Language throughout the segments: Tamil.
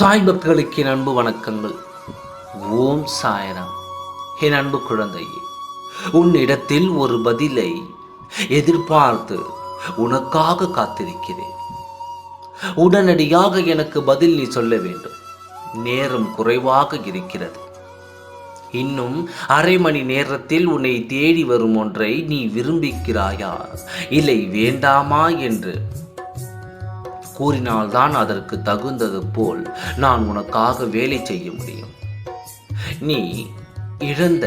சாய் பக்தர்களுக்கு என் அன்பு வணக்கங்கள். ஓம் சாயராம். என் அன்பு குழந்தையே உன்னிடத்தில் ஒரு பதிலை எதிர்பார்த்து உனக்காக காத்திருக்கிறேன். உடனடியாக எனக்கு பதில் நீ சொல்ல வேண்டும். நேரம் குறைவாக இருக்கிறது. இன்னும் அரை மணி நேரத்தில் உன்னை தேடி வரும் ஒன்றை நீ விரும்புகிறாயா? இல்லை வேண்டாமா என்று கூறினால்தான் அதற்கு தகுந்தது போல் நான் உனக்காக வேலை செய்ய முடியும். நீ இழந்த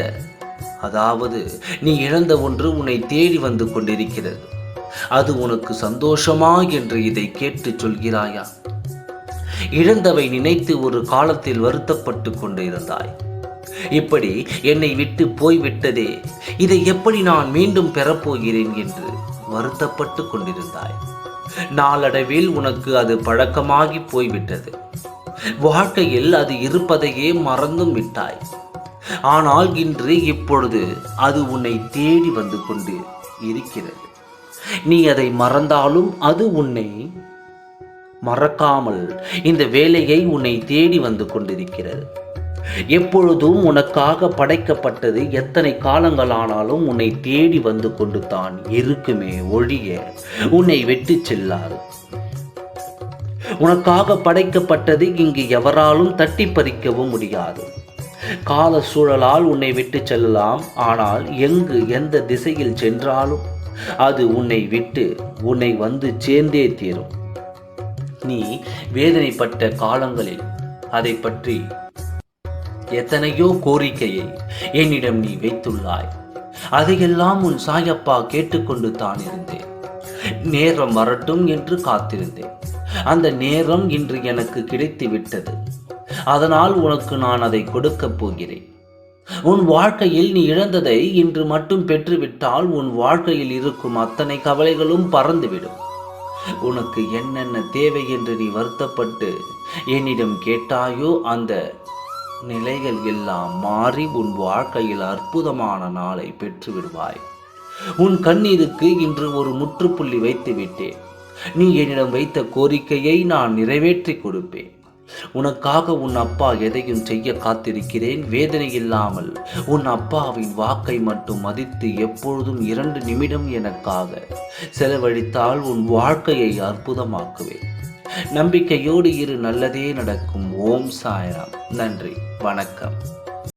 அதாவது நீ இழந்த ஒன்று உன்னை தேடி வந்து கொண்டிருக்கிறது. அது உனக்கு சந்தோஷமா என்று இதை கேட்டு சொல்கிறாயா? இழந்தவை நினைத்து ஒரு காலத்தில் வருத்தப்பட்டு கொண்டிருந்தாய். இப்படி என்னை விட்டு போய்விட்டதே. இதை எப்படி நான் மீண்டும் பெறப்போகிறேன் என்று வருத்தப்பட்டு கொண்டிருந்தாய். நாளடைவில் உனக்கு அது பழக்கமாகி போய்விட்டது. வாழ்க்கையில் அது இருப்பதையே மறந்தும் விட்டாய். ஆனால் இன்று இப்பொழுது அது உன்னை தேடி வந்து கொண்டு இருக்கிறது. நீ அதை மறந்தாலும் அது உன்னை மறக்காமல் இந்த வேலையை உன்னை தேடி வந்து கொண்டிருக்கிறது. எப்பொழுதும் உனக்காக படைக்கப்பட்டது எத்தனை காலங்கள் ஆனாலும் உன்னை தேடி வந்து கொண்டு தான் இருக்குமே ஒழிய உன்னை வெட்டி செல்லாது. உனக்காக படைக்கப்பட்டது இங்கு எவராலும் தட்டி பறிக்கவும் முடியாது. கால சூழலால் உன்னை விட்டு செல்லலாம் ஆனால் எங்கு எந்த திசையில் சென்றாலும் அது உன்னை விட்டு உன்னை வந்து சேர்ந்தே தீரும். நீ வேதனைப்பட்ட காலங்களில் அதை பற்றி எத்தனையோ கோரிக்கையை என்னிடம் நீ வைத்துள்ளாய். அதையெல்லாம் உன் சாயப்பா கேட்டுக்கொண்டு தான் இருந்தேன். நேரம் வரட்டும் என்று காத்திருந்தேன். அந்த நேரம் இன்று எனக்கு கிடைத்து விட்டது அதனால் உனக்கு நான் அதை கொடுக்கப் போகிறேன். உன் வாழ்க்கையில் நீ இழந்ததை இன்று மட்டும் பெற்றுவிட்டால் உன் வாழ்க்கையில் இருக்கும் அத்தனை கவலைகளும் பறந்துவிடும். உனக்கு என்னென்ன தேவை என்று நீ வருத்தப்பட்டு என்னிடம் கேட்டாயோ அந்த நிலைகள் எல்லாம் மாறி உன் வாழ்க்கையில் அற்புதமான நாளை பெற்று விடுவாய் உன் கண்ணீருக்கு இன்று ஒரு முற்றுப்புள்ளி வைத்து விட்டேன் நீ என்னிடம் வைத்த கோரிக்கையை நான் நிறைவேற்றி கொடுப்பேன். உனக்காக உன் அப்பா எதையும் செய்ய காத்திருக்கிறேன். வேதனை இல்லாமல் உன் அப்பாவின் வாக்கை மட்டும் மதித்து எப்பொழுதும் இரண்டு நிமிடம் எனக்காக செலவழித்தால் உன் வாழ்க்கையை அற்புதமாக்குவேன். நம்பிக்கையோடு இரு நல்லதே நடக்கும். ஓம் சாய்ராம். நன்றி. வணக்கம்.